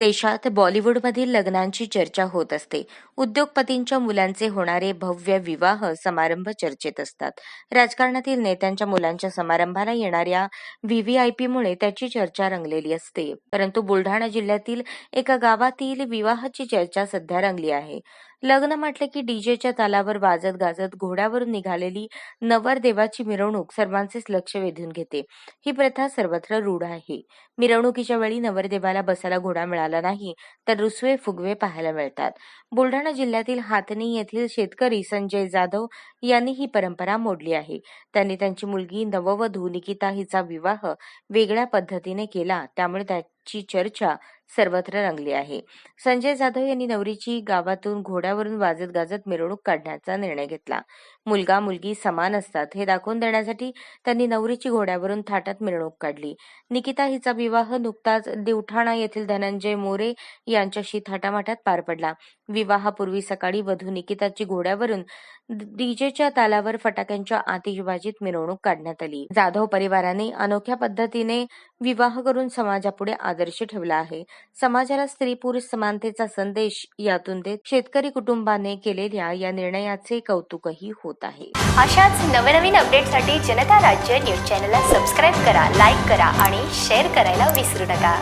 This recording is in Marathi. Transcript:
देशात बॉलिवूडमधील लग्नांची चर्चा होत असते. उद्योगपतींच्या मुलांचे होणारे भव्य विवाह समारंभ चर्चेत असतात. राजकारणातील नेत्यांच्या मुलांच्या समारंभाला येणाऱ्या व्हीव्हीआयपीमुळे त्याची चर्चा रंगलेली असते. परंतु बुलढाणा जिल्ह्यातील एका गावातील विवाहाची चर्चा सध्या रंगली आहे. लग्न म्हटलं की डीजेच्या तालावर वाजत गाजत घोड्यावरून निघालेली नवरदेवाची मिरवणूक सर्वांचेच लक्ष वेधून घेते. ही प्रथा सर्वत्र रूढ आहे. मिरवणुकीच्या वेळी नवरदेवाला बसायला घोडा मिळाला नाही तर रुसवे फुगवे पाहायला मिळतात. बुलढाणा जिल्ह्यातील हातणी येथील शेतकरी संजय जाधव यांनी ही परंपरा मोडली आहे. त्यांनी त्यांची मुलगी नववधू निकिता हिचा विवाह वेगळ्या पद्धतीने केला त्यामुळे त्याची चर्चा सर्वत्र रंगली आहे. संजय जाधव यांनी नवरीची गावातून घोड्यावरून वाजत गाजत मिरवणूक काढण्याचा निर्णय घेतला. मुलगा मुलगी समान असतात हे दाखवून देण्यासाठी त्यांनी नवरीची घोड्यावरून थाटात मिरवणूक काढली. निकिता हिचा विवाह नुकताच दिवठाणा येथील धनंजय मोरे यांच्याशी थाटामाटात पार पडला. विवाहापूर्वी सकाळी वधू निकिताची घोड्यावरून डीजेच्या तालावर फटाक्यांच्या आतिषबाजीत मिरवणूक काढण्यात आली. जाधव परिवाराने अनोख्या पद्धतीने विवाह करून समाजापुढे आदर्श ठेवला आहे. समाजाला स्त्री पुरुष समानतेचा संदेश यातून देत शेतकरी कुटुंबाने केलेल्या या निर्णयाचे कौतुकही होत आहे. अशाच नवनवीन अपडेटसाठी जनता राज्य न्यूज चॅनलला सबस्क्राईब करा लाईक करा आणि शेअर करायला विसरू नका.